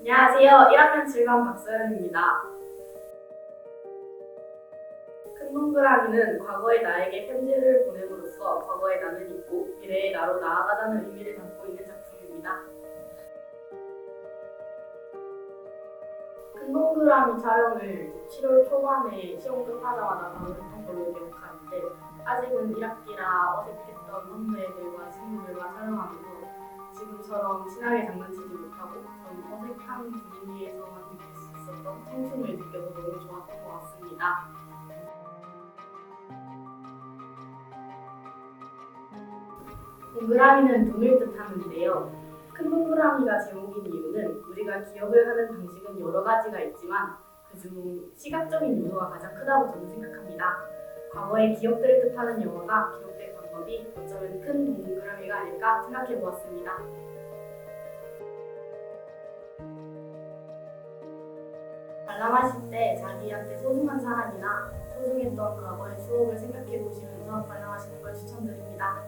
안녕하세요. 1학년 7반 박서연입니다. 큰 동그라미는 과거의 나에게 편지를 보냄으로써 과거의 나는 있고 미래의 나로 나아가자는 의미를 담고 있는 작품입니다. 큰 동그라미 촬영을 7월 초반에 시험 끝나자마자 바로 했던 걸로 기억하는데 아직은 1학기라 어색했던 선배들과 친구들과 촬영하면서 지금처럼 친하게 장난치지 못하고 좀 어색한 분위기에서만 느낄 수 있었던 청춘을 느껴서 너무 좋았던 것 같습니다. 동그라미는 눈을 뜻하는데요. 큰 동그라미가 제목인 이유는 우리가 기억을 하는 방식은 여러 가지가 있지만 그중 시각적인 요소가 가장 크다고 저는 생각합니다. 과거의 기억들을 뜻하는 영어가 기록될 방법이 어쩌면 큰 동그라미가 아닐까 생각해 보았습니다. 관람하실 때 자기한테 소중한 사람이나 소중했던 과거의 추억을 생각해 보시면서 관람하시는 걸 추천드립니다.